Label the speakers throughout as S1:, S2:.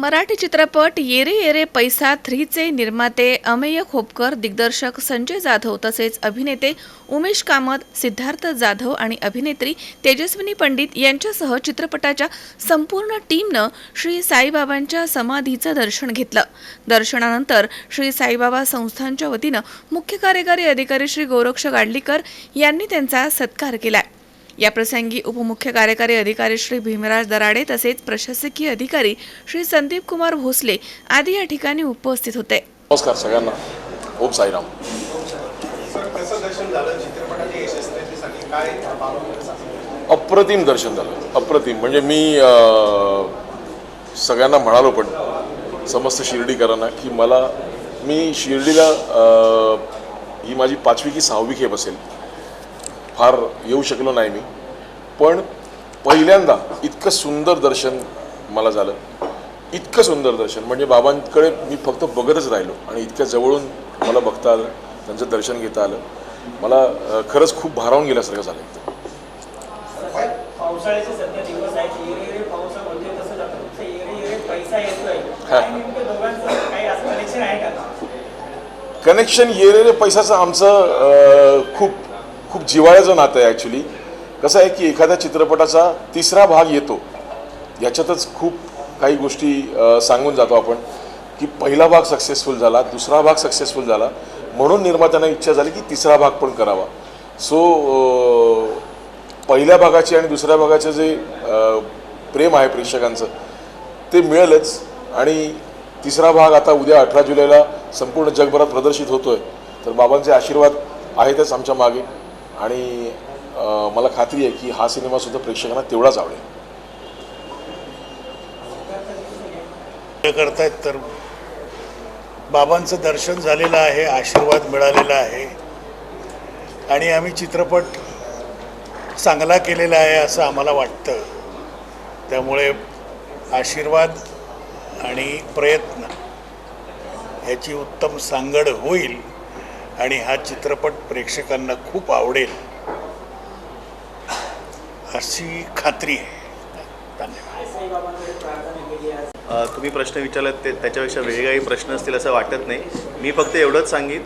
S1: मराठी चित्रपट येरे येरे पैसा थ्रीचे निर्माते अमेय खोपकर दिग्दर्शक संजय जाधव तसेच अभिनेते उमेश कामत सिद्धार्थ जाधव आणि अभिनेत्री तेजस्विनी पंडित यांच्यासह चित्रपटाच्या संपूर्ण टीमनं श्री साईबाबांच्या समाधीचं दर्शन घेतलं. दर्शनानंतर श्री साईबाबा संस्थांच्या वतीनं मुख्य कार्यकारी अधिकारी श्री गोरक्ष गाडलीकर यांनी त्यांचा सत्कार केलाय. याप्रसंगी उपमुख्य कार्यकारी अधिकारी श्री भीमराज दराडे तसेच प्रशासकीय अधिकारी श्री संदीप कुमार भोसले आदी या ठिकाणी उपस्थित होते.
S2: नमस्कार सगळ्यांना. ओम साईराम. अप्रतिम दर्शन झालं. अप्रतिम. म्हणजे मी सगळ्यांना म्हणालो पण समस्त शिर्डीकरांना की मला मी शिर्डीला ही माझी पाचवी की सहावी खेप असेल. फार येऊ शकलो नाही मी. पण पहिल्यांदा इतकं सुंदर दर्शन मला झालं. इतकं सुंदर दर्शन. म्हणजे बाबांकडे मी फक्त बघतच राहिलो आणि इतक्या जवळून मला बघता आलं त्यांचं दर्शन घेता आलं. मला खरंच खूप भारावून गेल्यासारखं झालं एकदम.
S3: आहेत. येरे म्हणजे
S2: हा.
S3: कनेक्शन
S2: कनेक्शन पैशाचं आमचं खूप खूप जिव्हाळ्याचं नातं आहे ॲक्च्युली कसं आहे की एखाद्या चित्रपटाचा तिसरा भाग येतो. याच्यातच खूप काही गोष्टी सांगून जातो आपण की पहिला भाग सक्सेसफुल झाला दुसरा भाग सक्सेसफुल झाला. म्हणून निर्मात्यांना इच्छा झाली की तिसरा भाग पण करावा. सो पहिल्या भागाचे आणि दुसऱ्या भागाचे जे प्रेम आहे प्रेक्षकांचं ते मिळेलच. आणि तिसरा भाग आता उद्या अठरा जुलैला संपूर्ण जगभरात प्रदर्शित होतोय. तर बाबांचे आशीर्वाद आहेतच आमच्या मागे. आणि मला खात्री आहे की हा सिनेमासुद्धा प्रेक्षकांना तेवढाच आवडेल.
S4: करतायत तर बाबांचं दर्शन झालेलं आहे आशीर्वाद मिळालेला आहे. आणि आम्ही चित्रपट चांगला केलेला आहे असं आम्हाला वाटतं. त्यामुळे आशीर्वाद आणि प्रयत्न ह्याची उत्तम सांगड होईल. आणि हा चित्रपट प्रेक्षकांना खूप आवडेल अशी खात्री आहे. धन्यवाद.
S5: तुम्ही प्रश्न विचारलात ते त्याच्यापेक्षा वेगळे काही प्रश्न असतील असं वाटत नाही. मी फक्त एवढंच सांगेन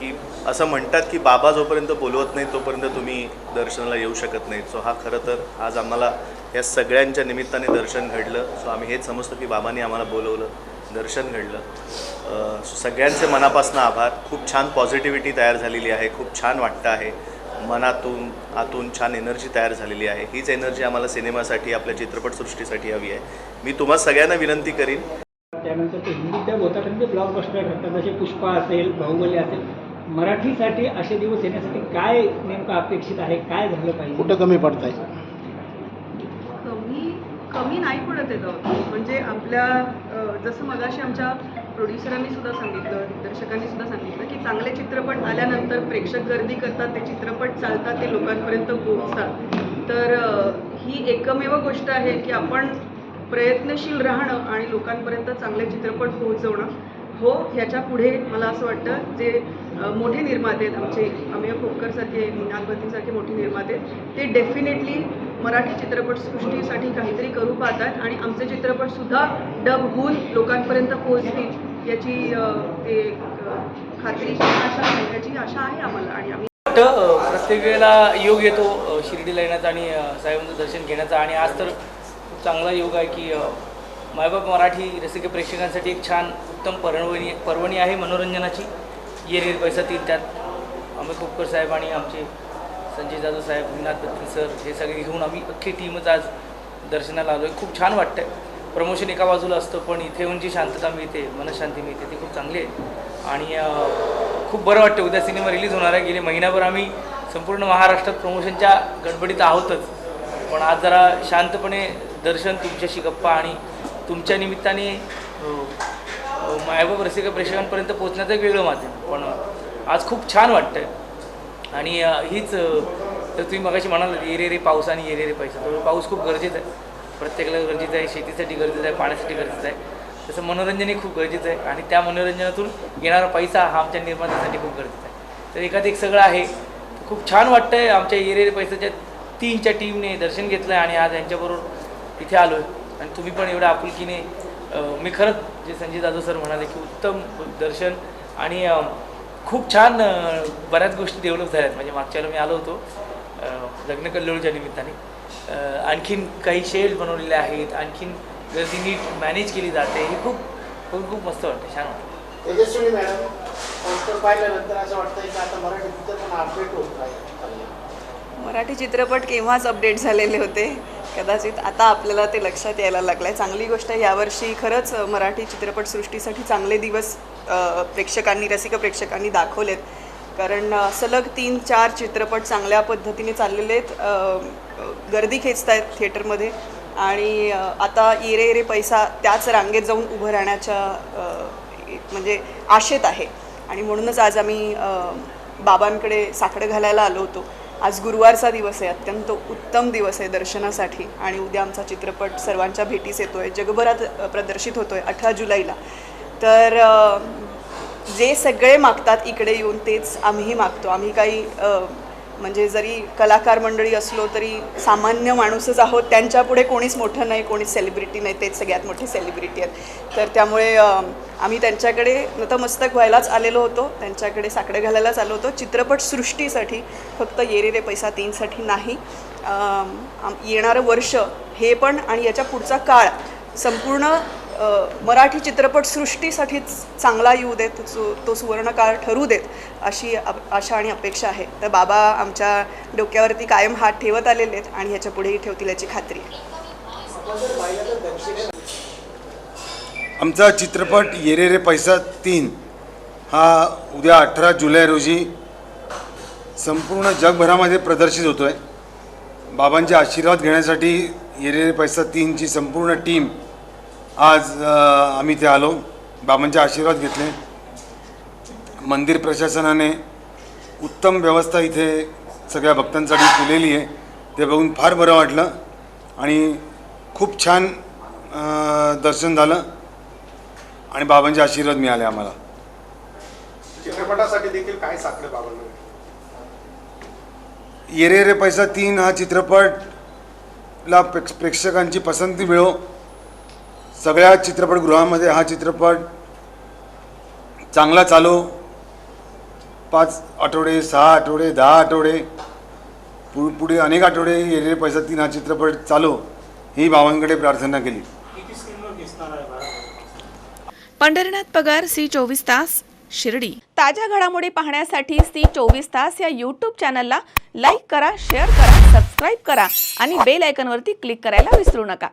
S5: की असं म्हणतात की बाबा जोपर्यंत बोलवत नाही तोपर्यंत तुम्ही दर्शनाला येऊ शकत नाही. सो हा खरं तर आज आम्हाला या सगळ्यांच्या निमित्ताने दर्शन घडलं. सो आम्ही हेच समजतो की बाबांनी आम्हाला बोलवलं. दर्शन घडलं. सगळ्यांचे मनापासून आभार. खूप छान पॉझिटिव्हिटी तयार झालेली आहे. खूप छान वाटतं आहे. मनातून आतून छान एनर्जी तयार झालेली आहे. हीच एनर्जी आम्हाला सिनेमासाठी आपल्या चित्रपटसृष्टीसाठी हवी आहे. मी तुम्हा सगळ्यांना विनंती करीन.
S3: त्यानंतर ते हिंदी डब होतात आणि ते ब्लॉकबस्टर ठरतात. जसे पुष्पा असेल बाहुबली असेल. मराठीसाठी असे दिवस येण्यासाठी काय नेमकं अपेक्षित आहे? काय झालं पाहिजे?
S4: कुठं कमी पडताय?
S6: कमी कमी नाही पडत आहे म्हणजे आपल्या जसं मगाशी आमच्या प्रोड्युसरांनी सुद्धा सांगितलं दिग्दर्शकांनी सुद्धा सांगितलं की चांगले चित्रपट आल्यानंतर प्रेक्षक गर्दी करतात ते चित्रपट चालतात ते लोकांपर्यंत पोहोचतात. तर ही एकमेव गोष्ट आहे की आपण प्रयत्नशील राहणं आणि लोकांपर्यंत चांगले चित्रपट पोहोचवणं हो ह्याच्या पुढे मला असं वाटतं जे मोठे निर्माते आहेत आमचे अमेय खोपकरसारखे मीनालपतीसारखे मोठे निर्माते आहेत, ते डेफिनेटली मराठी चित्रपटसृष्टीसाठी काहीतरी करू पाहतात आणि आमचे चित्रपटसुद्धा डब होऊन लोकांपर्यंत पोहोचतील याची ते खात्री आशा आहे याची आशा आहे आम्हाला आणि आम्ही
S7: वाटतं प्रत्येक वेळेला योग येतो शिर्डीला येण्याचा आणि साहेबांचं दर्शन घेण्याचा आणि आज तर खूप चांगला योग आहे की मायबाप मराठी रसिक प्रेक्षकांसाठी एक छान उत्तम पर्वणी पर्वणी आहे मनोरंजनाची. येरीर पैसा तीन त्यात अमित कुपकर साहेब आणि आमचे संजय जाधव साहेब विनाथ बत्ती सर हे सगळे घेऊन आम्ही अख्खी टीमच आज दर्शनाला आलो आहे खूप छान वाटतंय. प्रमोशन एका बाजूला असतं पण इथे येऊन जी शांतता मिळते मनशांती मिळते ती खूप चांगली आहे. आणि खूप बरं वाटतं उद्या सिनेमा रिलीज होणार आहे. गेले महिनाभर आम्ही संपूर्ण महाराष्ट्रात प्रमोशनच्या गडबडीत आहोतच. पण आज जरा शांतपणे दर्शन तुमच्याशी गप्पा आणि तुमच्या निमित्ताने अ, अ, मायबाप रसिक प्रेक्षकांपर्यंत पोहोचण्याचं एक वेगळं माध्यम. पण आज खूप छान वाटतं आणि हीच तर तुम्ही मगाशी म्हणाल ये रे पाऊस आणि ये रे पैसा. तर पाऊस खूप गरजेचा आहे. प्रत्येकाला गरजेचं आहे शेतीसाठी गरजेचं आहे पाण्यासाठी गरजेचं आहे. तसं मनोरंजनही खूप गरजेचं आहे. आणि त्या मनोरंजनातून येणारा पैसा हा आमच्या निर्मात्यासाठी खूप गरजेचा आहे. तर एखादं एक सगळं आहे. खूप छान वाटतं आहे आमच्या एरिया पैसाच्या तीनच्या टीमने दर्शन घेतलं आहे आणि आज यांच्याबरोबर इथे आलो आहे आणि तुम्ही पण एवढ्या आपुलकीने मी खरंच जे संजय जाधव सर म्हणाले की उत्तम दर्शन आणि खूप छान बऱ्याच गोष्टी डेव्हलप झाल्यात. म्हणजे मागच्या वेळेला मी आलो होतो लग्न कल्लोळच्या निमित्ताने. आणखीन काही शेड बनवलेले आहेत आणखीन गर्दी नीट मॅनेज केली जाते हे खूप खूप खूप मस्त वाटतं छान वाटतं.
S8: तेजस्विनी मॅडम पोस्टर पाहिल्यानंतर असं वाटतंय की आता मराठी चित्रपट अपडेट होत आहे.
S6: मराठी चित्रपट केव्हाच अपडेट झालेले होते? कदाचित आता आपल्याला ते लक्षात यायला लागलं आहे चांगली गोष्ट यावर्षी खरंच मराठी चित्रपटसृष्टीसाठी चांगले दिवस प्रेक्षकांनी रसिक प्रेक्षकांनी दाखवलेत. कारण सलग तीन चार चित्रपट चांगल्या पद्धतीने चाललेले आहेत. गर्दी खेचत आहेत थिएटरमध्ये. आणि आता इरे इरे पैसा त्याच रांगेत जाऊन उभं राहण्याच्या म्हणजे आशेत आहे. आणि म्हणूनच आज आम्ही बाबांकडे साकडं घालायला आलो होतो. आज गुरुवारचा दिवस आहे अत्यंत उत्तम दिवस आहे दर्शनासाठी. आणि उद्या आमचा चित्रपट सर्वांच्या भेटीस येतो आहे जगभरात प्रदर्शित होतो आहे अठरा जुलैला. तर जे सगळे मागतात इकडे येऊन तेच आम्हीही मागतो. आम्ही काही म्हणजे जरी कलाकार मंडळी असलो तरी सामान्य माणूसच आहोत त्यांच्यापुढे कोणीच मोठं नाही कोणीच सेलिब्रिटी नाही तेच सगळ्यात मोठी सेलिब्रिटी आहेत. तर त्यामुळे आम्ही त्यांच्याकडे नतमस्तक व्हायलाच आलेलो होतो त्यांच्याकडे साकडे घालायलाच आलो होतो. चित्रपटसृष्टीसाठी फक्त येरे रे पैसा तीनसाठी नाही. येणारं वर्ष हे पण आणि याच्या पुढचा काळ संपूर्ण मराठी चित्रपटसृष्टीसाठीच चांगला येऊ देत सु- तो सुवर्णकाळ ठरू देत अशी अप- आशा आणि अपेक्षा आहे. तर बाबा आमच्या डोक्यावरती कायम हात ठेवत आलेले आहेत आणि ह्याच्या पुढेही ठेवतील याची खात्री आहे.
S9: आमचा चित्रपट येरे रे पैसा तीन हा उद्या अठरा जुलै रोजी संपूर्ण जगभरामध्ये प्रदर्शित होतो आहे बाबांचे आशीर्वाद घेण्यासाठी येरे रे पैसा तीनची संपूर्ण टीम आज आम्ही ते आलो. बाबांचे आशीर्वाद घेतले. मंदिर प्रशासनाने उत्तम व्यवस्था इथे सगळ्या भक्तांसाठी केलेली आहे. ते बघून फार बरं वाटलं आणि खूप छान दर्शन झालं आणि बाबांचे आशीर्वाद मिळाले आम्हाला.
S10: चित्रपटासाठी देखील काय साकडे बाबांना?
S9: येरे रे पैसा तीन हा चित्रपटला प्रेक्ष प्रेक्षकांची पसंती मिळो. सगळ्या चित्रपटगृहामध्ये हा चित्रपट चांगला चालो. पाच आठवडे सहा आठवडे दहा आठवडे पु पुढे अनेक आठवडे येरे रे पैसा तीन हा चित्रपट चालो. ही बाबांकडे प्रार्थना केली.
S1: पंढरीनाथ पगार सी चोवीस तास शिर्डी. ताज्या घडामोडी पाहण्यासाठी सी चोवीस तास या यूट्यूब चॅनलला लाईक करा शेअर करा सबस्क्राईब करा आणि बेल आयकॉनवरती क्लिक करायला विसरू नका.